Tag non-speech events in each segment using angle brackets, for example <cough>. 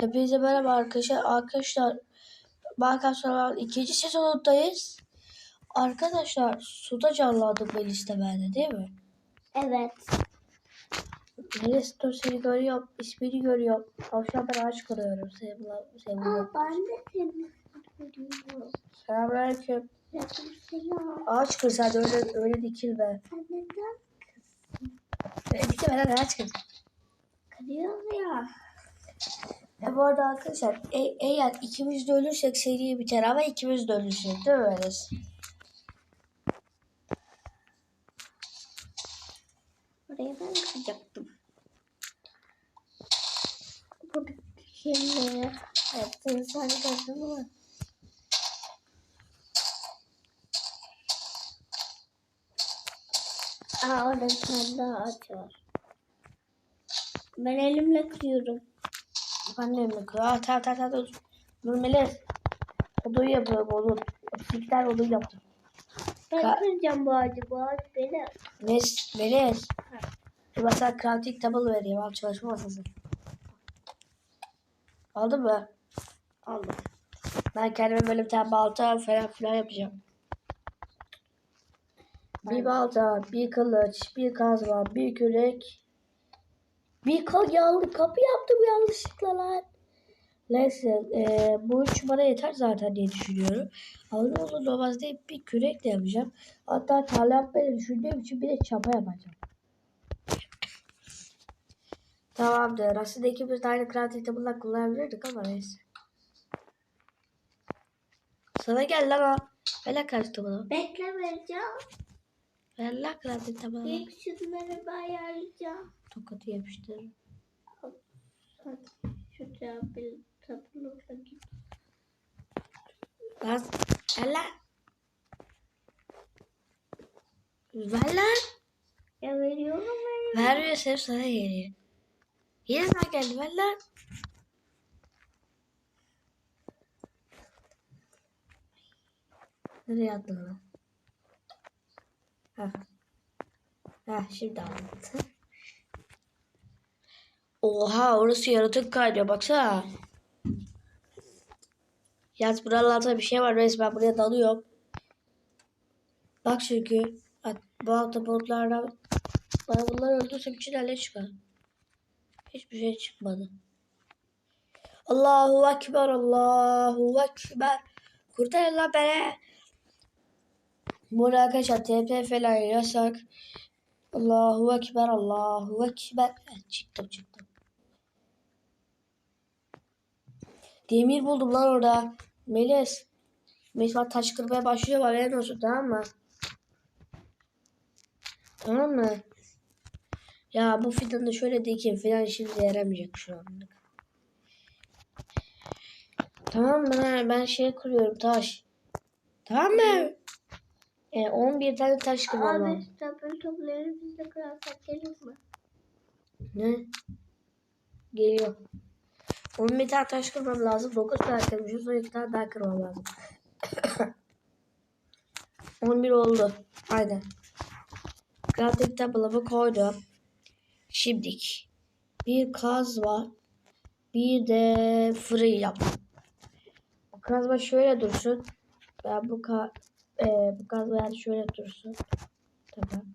Hepinize merhaba arkadaşlar. Arkadaşlar Minecraft Survival ikinci sezonundayız. Arkadaşlar suda canlandım ben istemede değil mi? Evet. Dur seni görüyorum. ismini görüyorum. Tavşan ben ağaç kırıyorum. Sevgilim. Aa, Sevgilim. ben de seni görüyorum. Selamünaleyküm. Selam. Ağaç kır sen öyle, öyle dikilme. Sen neden Öyle dikilme lan ağaç kır. kırıyorsun ya? E bu arada arkadaşlar e, eğer ikimiz de ölürsek seri biter ama ikimiz de ölürsek değil mi Melis? Oraya ben kıracaktım. Buradaki şeyleri hepsini sen gördün mü? Aa orada bir tane daha ağaç var. Ben elimle kırıyorum. Annem mi kırıyor? Ah tamam tamam tamam. Dur Melis. Odayı yapıyorum onu. Fikler odayı yaptım. Ben Ka- kıracağım bu ağacı. Bu ağaç benim. Melis. Melis. Ben sana crafting table vereyim. Al çalışma masası. Aldın mı? Aldım. Ben kendime böyle bir tane balta falan filan yapacağım. Bir balta, bir kılıç, bir kazma, bir kürek. Bir yanlış kapı yaptım yanlışlıkla lan. Neyse e, bu üç bana yeter zaten diye düşünüyorum. Ama ne olur olmaz diye bir kürek de yapacağım. Hatta tarla yapmayı düşündüğüm için bir de çapa yapacağım. Tamamdır. Aslında ikimiz de aynı crafting table'dan kullanabilirdik ama neyse. Sana gel lan. Ver lan crafting table'ı. Bekle vereceğim. Ver lan crafting table'ı. İlk şunları ben ayarlayacağım. Tokatı yapıştır. Şu tablo tabloya git. Ver lan. Ver lan. Ya veriyorum ben. Vermiyorsa sana geliyor. Yine sana geldi ver lan. Nereye attın lan? Ha. Ha şimdi anlattı. Oha orası yaratık kaynıyor baksana. Yalnız buralarda bir şey var resmen buraya dalıyorum. Bak çünkü bu autobotlardan bana bunları öldürsem içinden çıkar. Hiçbir şey çıkmadı. Allahu Ekber, Allahu Ekber. Kurtarın lan beni. Burada arkadaşlar TP falan yasak. Allahu Ekber, Allahu Ekber. Evet, çıktım çıktım. Demir buldum lan orada. Melis. Bak taş kırmaya başlıyor haberin olsun tamam mı? Tamam mı? Ya bu fidanı şöyle dikeyim filan şimdi yaramayacak şu anlık. Tamam mı? Ben şey kuruyorum taş. Tamam mı? E, 11 tane taş kırmam lazım. Abi tablo tabloları biz de kırarsak gelir mi? Ne? Geliyor. 11 tane taş kırmam lazım. 9 tane kırmışım. Sonra 2 tane daha kırmam lazım. <coughs> 11 oldu. Aynen. Crafting table'ımı koydum. Şimdik. Bir kazma. Bir de fırın yaptım. Bu kazma şöyle dursun. Ben bu ka e, bu kazma yani şöyle dursun. Tamam.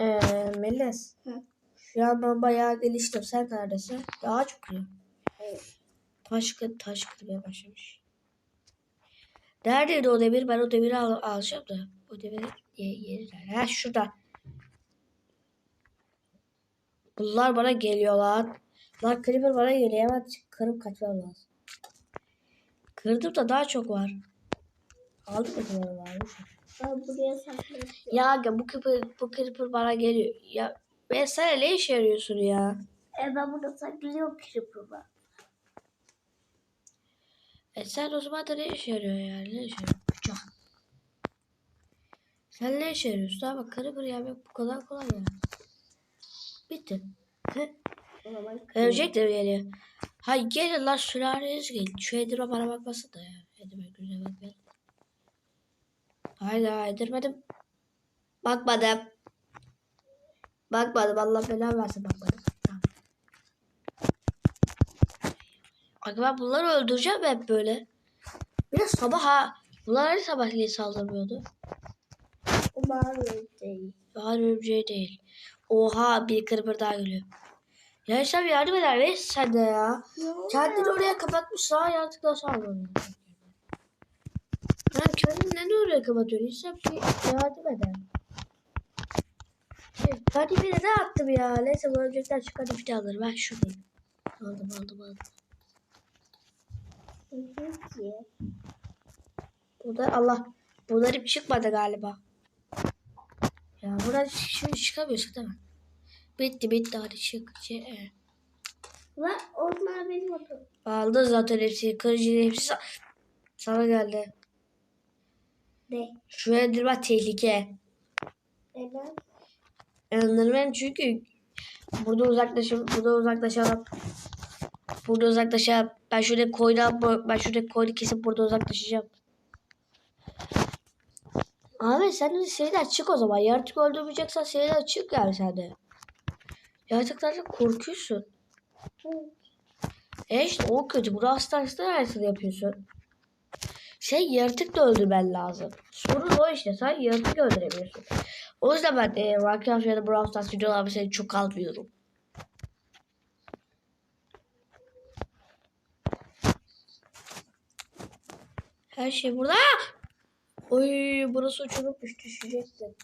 Ee, Melis. Hı. Şu an ben bayağı geliştim. Sen neredesin? Daha çok iyi. Taş, kır, taş kırmaya başlamış. Neredeydi o demir? Ben o demiri al, alacağım da. O demir ye, yeri nerede? Ha şurada. Bunlar bana geliyor lan. Lan Creeper bana geliyor. Hemen kırıp kaçmam lazım. Kırdım da daha çok var. Aldım mı bunları varmış? Ben. Ya aga, bu Creeper, bu Creeper bana geliyor. Ya ben sana ne işe yarıyorsun ya? E ben burada saklıyorum kırpımı. E sen o zaman da ne işe yarıyor yani? Ne işe yarıyor? Bıçak. Sen ne işe yarıyorsun? Ama Creeper yemek bu kadar kolay ya. Bitti. Örümcek de geliyor? Hay gelin lan sülaleniz gelin. Şu Edirme bana bakmasın da ya. Edirme gözüne bakmayın. Hayda Edirmedim. Bakmadım. Bakmadım. Allah belanı versin bakmadım. Tamam. Bak ben bunları öldüreceğim hep böyle. Bir de sabah ha. Bunlar hani sabahleyin saldırmıyordu. O mavi değil. Hayır örümceği değil. Oha bir kırpır daha geliyor. Ya bir yardım eder misin sen de ya? Kendini oraya kapatmış sağ yaratıkla saldırıyor. Ben kendini neden oraya kapatıyorsun? İnsan bir yardım eder. Hadi bir de attım ya? Neyse bu örümcekler çıkardı bir daha alır. Ben şuradayım. Aldım aldım aldım. Burada Allah. Bunlar hep çıkmadı galiba. Ya buradan şimdi çıkamıyorsun değil mi? Bitti bitti hadi çık. Şey. Ve onlar benim otum. Aldın zaten hepsi. Kırıcı hepsi sa- sana geldi. Ne? Şu endirmen tehlike. Neden? Endirmen çünkü burada uzaklaşıp burada uzaklaşalım. Burada uzaklaşalım. Ben şuraya koydan ben şuraya koydu kesip burada uzaklaşacağım. Abi sen de şeyler çık o zaman. Yaratık öldürmeyeceksen şeyler çık yani sen de. Yaratıklardan korkuyorsun. E işte o kötü. Bunu hastanesinde neresini yapıyorsun? Şey yaratık da öldürmen lazım. Sorun o işte. Sen yaratık öldüremiyorsun. O yüzden ben e, Minecraft ya da Brawl Stars videolarımı seni çok almıyorum. Her şey burada. Oy burası uçurupmuş düşeceksin.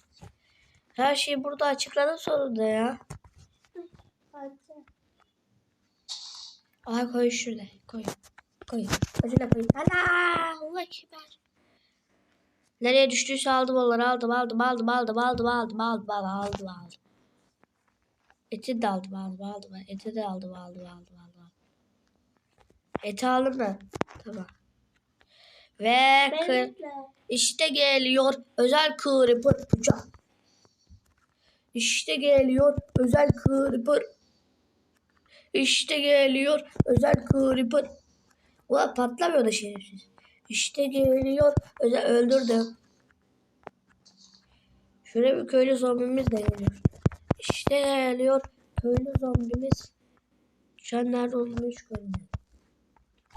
Her şeyi burada açıkladım sonunda ya. Hadi. Koy şurada. Koy. Koy. Şurada koy. Allahu Ekber. Nereye düştüyse aldım onları. Aldım aldım aldım aldım aldım aldım aldım aldım aldım aldım. Eti de aldım aldım aldım. Eti de aldım aldım aldım aldım. Eti aldım mı? Tamam. Ve kır. İşte geliyor özel creeper bıçak. İşte geliyor özel creeper. İşte geliyor özel creeper. Ulan patlamıyor da şerefsiz. İşte geliyor özel öldürdüm. Şöyle bir köylü zombimiz de geliyor. İşte geliyor köylü zombimiz. Şu an nerede olduğunu hiç görmüyorum.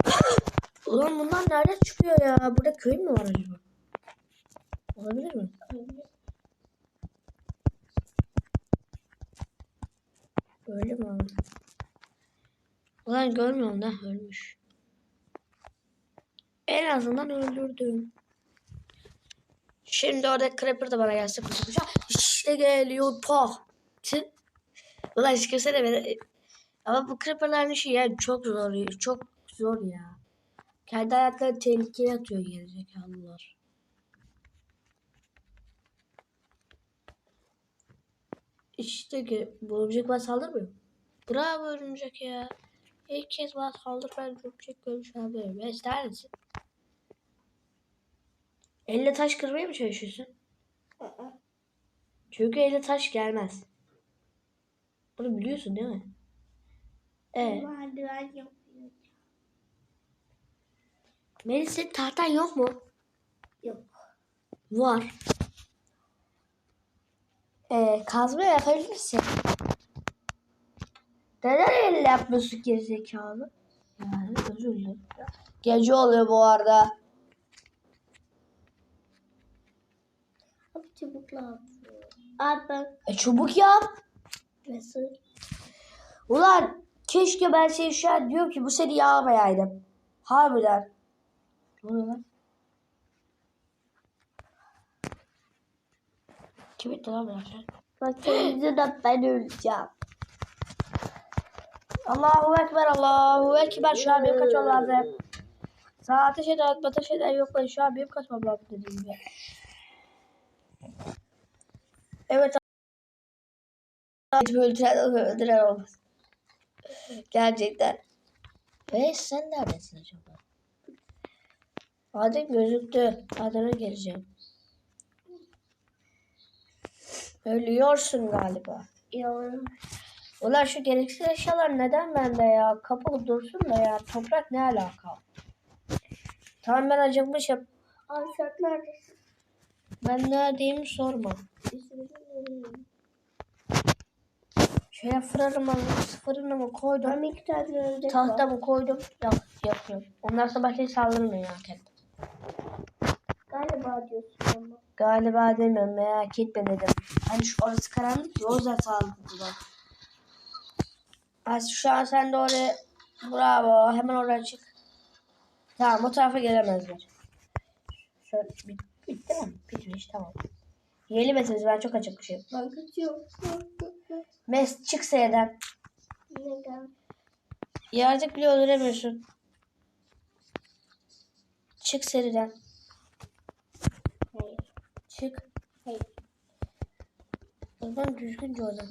<coughs> Ulan bunlar nerede çıkıyor ya? Burada köy mü var acaba? Olabilir mi? Öyle mi abi? Ulan görmüyorum da ölmüş. En azından öldürdüm. Şimdi orada Creeper da bana gelse kusacak. İşte geliyor pah. Ulan hiç görsene beni. Ama bu Creeper'ların işi yani çok zor. Çok zor ya. Kendi hayatlarını tehlikeye atıyor gerizekalılar. İşte ki bu örümcek bana saldırmıyor. Bravo örümcek ya. İlk kez bana saldır ben örümcek görmüş olabilirim. Ben ister misin? Elle taş kırmaya mı çalışıyorsun? Çünkü elle taş gelmez. Bunu biliyorsun değil mi? Evet. Merdiven. Melis senin tahtan yok mu? Yok. Var. Ee, kazma yapabilirsin. Neden elle yapmıyorsun gerizekalı? Yani özür dilerim. Gece oluyor bu arada. Abi çubukla atıyor. Abi ben E çubuk yap. nasıl? Ulan keşke ben seni şu an diyorum ki bu seni yağmayaydım. Harbiden. Ne oluyor lan? Kim etti lan sen? Bak senin yüzünden ben öleceğim. Allahu Ekber, Allahu Ekber. Şu an benim kaçmam lazım. Sağ ateş eden, ateş eden yok. Ben şu an benim kaçmam lazım dediğim gibi. Evet. Öldüren, öldüren olmaz. Gerçekten. Ve sen neredesin acaba? Adem gözüktü. Adem'e geleceğim. Ölüyorsun galiba. Yorum. Ulan şu gereksiz eşyalar neden bende ya? Kapalı dursun da ya. Toprak ne alaka? Tamam ben acıkmışım. Abi sen neredesin? Ben neredeyim sorma. Şöyle fırınımı, fırınımı koydum. Ben iki tane var. Tahtamı koydum. Ya, yapıyor. Onlar sabah hiç saldırmıyor kendi. Galiba diyorsun ama. Galiba demiyorum merak etme dedim. Hani şu orası karanlık ya o yüzden saldırdılar. Ay şu an sen de oraya bravo hemen oradan çık. Tamam o tarafa gelemezler. Şöyle bit, bitti mi? Bitmiş tamam. Yeni mesaj ben çok acıkmışım. Ben kaçıyorum. Mes çık S'den. Neden? Yaratık bile öldüremiyorsun. Çık seriden. Hayır. Çık. Hayır. O zaman düzgünce oradan.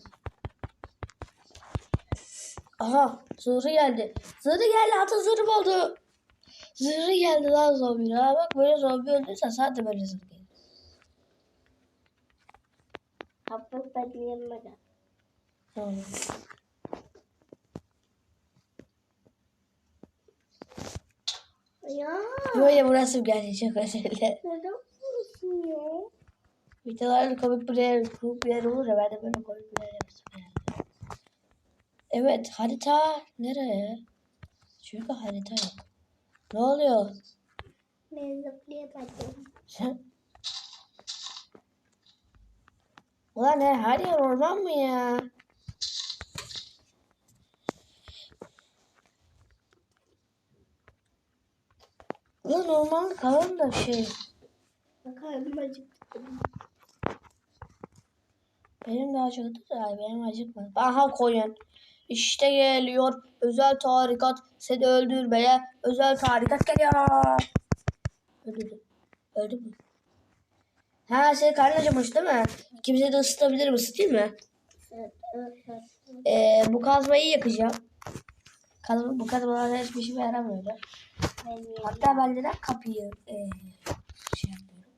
Aha zırhı geldi. Zırhı geldi atın zırhı oldu. Zırhı geldi lan zombi. Ha bak böyle zombi öldüyse de böyle zırh gelir. Hafif yanıma gel. Tamam. Ya. Böyle burası geldi çok dilerim. Neden vuruyorsun ya? Videolarda komik bir yer, komik bir yer olur ya ben de böyle komik bir yer yapacağım. Evet harita nereye? Çünkü harita yok. Ne oluyor? Ben zıplayamadım. <laughs> Ulan ne her yer orman mı ya? Ulan orman kalın da şey. Karnım acıktı. Benim de acıktı da benim acıkmadı. Aha koyun. İşte geliyor özel tarikat seni öldürmeye özel tarikat geliyor. Öldürdü. Öldü mü? Ha senin karnın acımış değil mi? Kimse de ısıtabilir mi? Isıtayım mı? Evet, evet, evet. Ee, bu kazmayı yakacağım. Kazma, bu kazmalar hiçbir şey. Ben yedim. Hatta ben neden kapıyı ee, şey yapıyorum.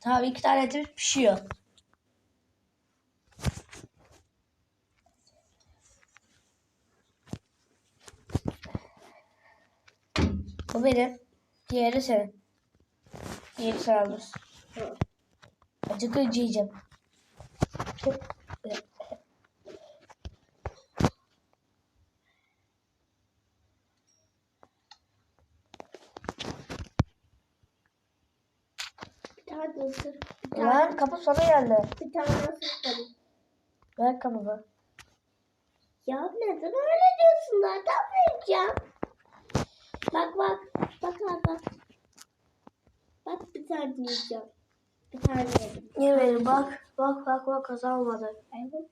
Tamam iki tane etimiz pişiyor. Bu benim. Diğeri senin. Diğeri sen alırsın. Acıkınca yiyeceğim. Tane ısır. Lan kapı sana geldi. bir tane ısır. Ver kapımı. Ya neden öyle diyorsun? Nereden vereceğim? Bak bak. Bak bak bak. Bak bir tane yiyeceğim. Bir tane yedim. Yemedim bak. Bak bak bak kazanmadı. Evet.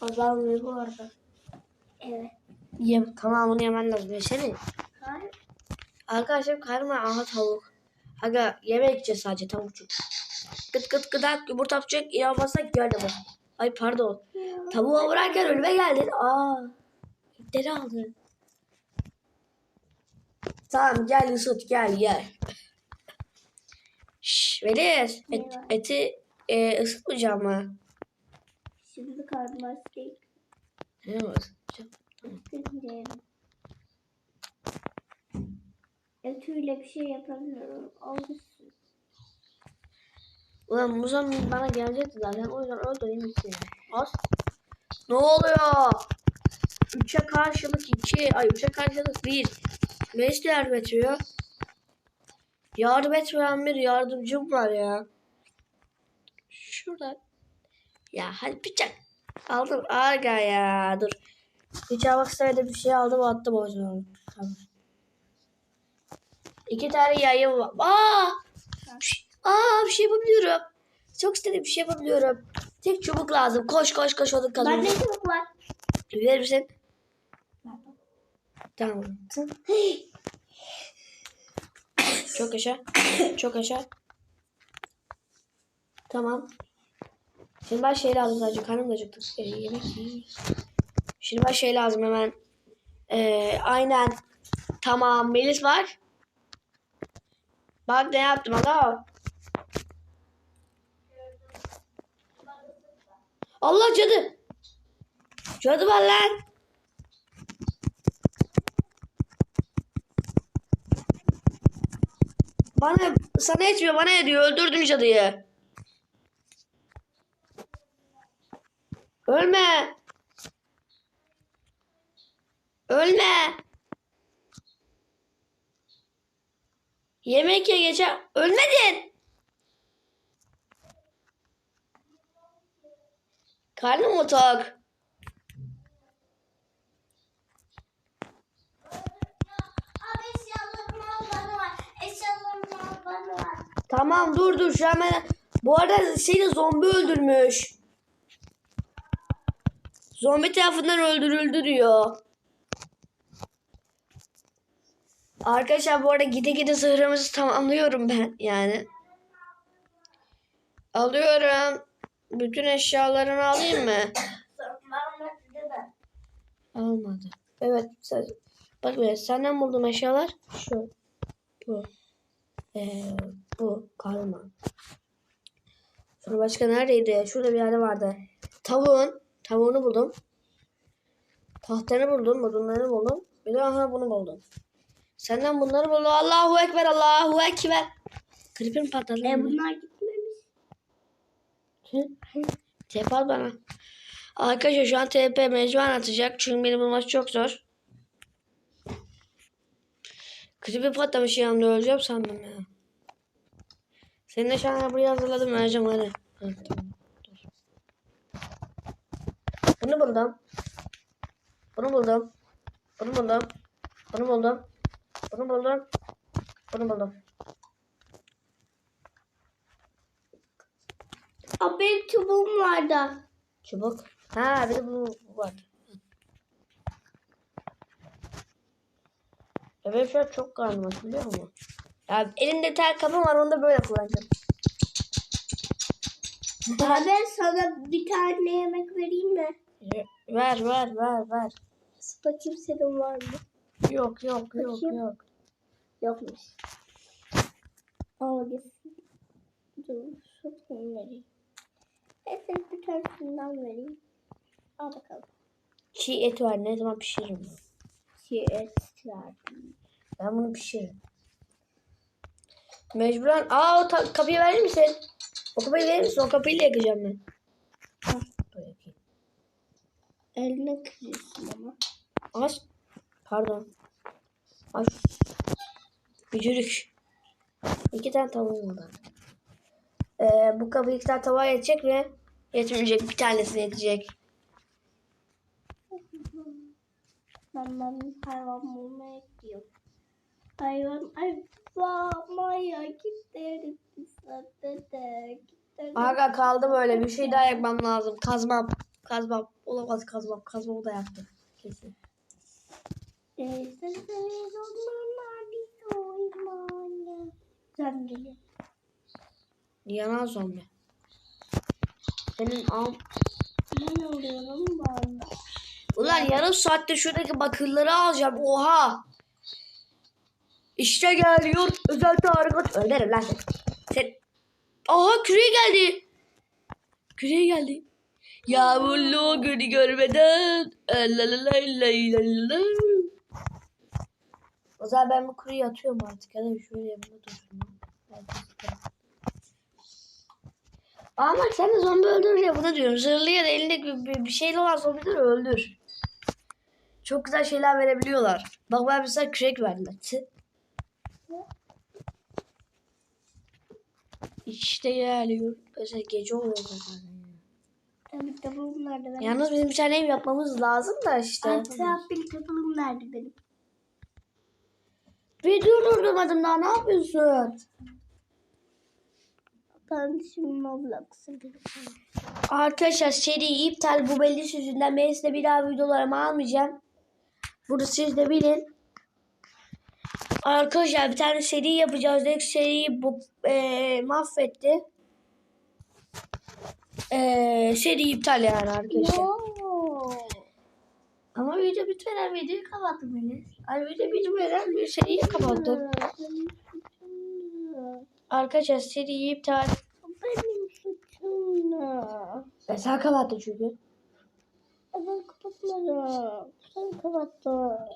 Kazanmıyor bu arada. Evet. Yem, tamamını yemen lazım. Yesene. Hayır. Arkadaşlar karnıma aha tavuk. Aga yemek yiyeceğiz sadece tavukçuk. Gıt gıt gıdak yumurta yapacak inanmazsak gel de bak. Ay pardon. Tavuğa vurarken önüme geldin. Aa. Deri aldın. Tamam gel Yusuf gel gel. Şş, Velir et, eti e, ısıtmayacağım ha. Şimdi kalmaz ki. Ne var? Bilmiyorum. Bir şey yapamıyorum. Olmuşsun. Ulan Muzan bana gelecekti zaten. O yüzden orada yemişsin. Az. Ne oluyor? 3'e karşılık 2. Ay 3'e karşılık 1. Meclis yardım etmiyor. Yardım etmeyen bir yardımcım var ya. Şurada. Ya hadi bıçak. Aldım. Aga ya dur. Bıçağa baksaydı bir şey aldım attım o zaman. Tamam. İki tane yayım var. Aa! Aa bir şey yapabiliyorum. Çok istedim bir şey yapabiliyorum. Tek çubuk lazım. Koş koş koş onun kalır. Bende çubuk var. Verir misin? Tamam. Çok yaşa. Çok yaşa. Tamam. Şimdi ben şey lazım sadece. Karnım da acıktı. Ee, yemek. Şimdi ben şey lazım hemen. Ee, aynen. Tamam. Melis var. Bak ne yaptım aga. Allah cadı. Cadı var lan. Bana sana etmiyor bana ediyor. Öldürdüm cadıyı. Ölme. Ölme. Yemek ye geçer. Ölmedin. Karnım mı tok? Abi eşyalarımı al bana var. Eşyalarımı al bana var. Tamam dur dur şu an ben... Bu arada seni zombi öldürmüş. Zombi tarafından öldürüldü diyor. Arkadaşlar bu arada gide gide zırhımızı tamamlıyorum ben yani. Alıyorum. Bütün eşyalarını alayım mı? Almadı. Evet. Sen, bak böyle senden buldum eşyalar. Şu. Bu. Ee, bu. Kalma. Sonra başka neredeydi? Şurada bir yerde vardı. Tavuğun. Tavuğunu buldum. Tahtanı buldum. Odunlarını buldum. Bir de aha bunu buldum. Senden bunları buldum. Allahu Ekber. Allahu Ekber. Mi patladı? E bunlar gitmemiş. TP al bana. Arkadaşlar şu an TP mecburen atacak. Çünkü beni bulması çok zor. Creeper patlamış yanımda öleceğim sandım ya. Senin an buraya hazırladım vereceğim hadi. Ha, tamam. Dur. Bunu buldum. Bunu buldum. Bunu buldum. Bunu buldum. Bunu buldum. Bunu buldum. Abi benim çubuğum vardı. Çubuk. Ha bir de bu var. Evet şu an çok aç biliyor musun? Ya elimde tel kapım var onu da böyle kullanacağım. Abi sana bir tane yemek vereyim mi? Ver ver ver ver. Bakayım senin var mı? Yok yok yok Bakayım. yok. Yokmuş. Al gitsin. Dur şu vereyim. Ben sana bir tane şundan vereyim. Al bakalım. Çiğ et var ne zaman pişiririm ben. Şey et verdim. Ben bunu pişiririm. Mecburen. Aa o kapıyı verir misin? O kapıyı verir misin? O kapıyı da yakacağım ben. Yakayım. Eline kırıyorsun ama. Aç. Pardon. Aç. Bücürük. İki tane tavuğum var. Ee, bu kapı iki tane tavuğa yetecek mi? Yetmeyecek. Bir tanesi yetecek. Ben ben hayvan bulmaya gidiyorum. Hayvan ay babamaya giderim zaten de giderim. Aga kaldı böyle. Bir şey daha yapmam lazım. Kazmam. Kazmam. Olamaz kazmam. Kazmamı da yaptım. Kesin. Geliyor. Yanan zombi. Senin am... Ben oluyorum ben. Ulan yarım saatte şuradaki bakırları alacağım. Oha. İşte geliyor. Özel tarikat. Ölerim lan sen. Sen... Aha küreye geldi. Küreye geldi. Yağmurlu günü görmeden. O zaman ben bu kuruyu atıyorum artık. Ya da şöyle dursun. Ama sen de zombi öldür ya bunu diyorum. Zırhlı elinde bir, bir, şeyle olan öldür. Çok güzel şeyler verebiliyorlar. Bak ben mesela kürek verdiler. İşte geliyor. Mesela gece oluyor zaten. Tabii tabuğum nerede benim? Yalnız bizim bir tane ev yapmamız lazım da işte. Ay tabii tabuğum nerede benim? Bir durdurmadım daha ne yapıyorsun? Ben şimdi Roblox'a. Arkadaşlar seri iptal bu belli yüzünden ben size bir daha videolarımı almayacağım. Bunu siz de bilin. Arkadaşlar bir tane seri yapacağız dedik. Seriyi bu e, mahvetti. E, seri iptal yani arkadaşlar. No. Ama video bitmeden videoyu kapattım beni. Ay video bitmeden bir seriyi kapattım. Arkadaşlar seriyi iptal. Benim suçum ne? Ben sen kapattın çünkü. Ben kapatmadım.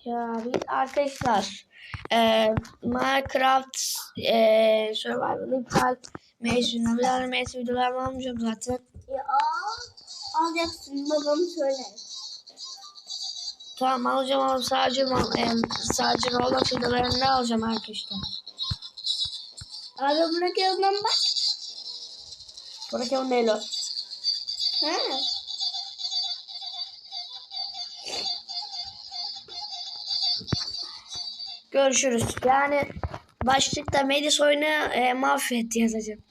Ya biz arkadaşlar e, Minecraft e, Survival iptal mezunu tane mezun videolarımı almayacağım zaten. Ya alacaksın babam söyler. Tamam alacağım ama sadece e, sadece Roblox videolarını alacağım arkadaşlar. Abi buna yanından bak. Bırak onu Elo. Ha. Görüşürüz. Yani başlıkta Melis oyunu e, mahvetti yazacağım.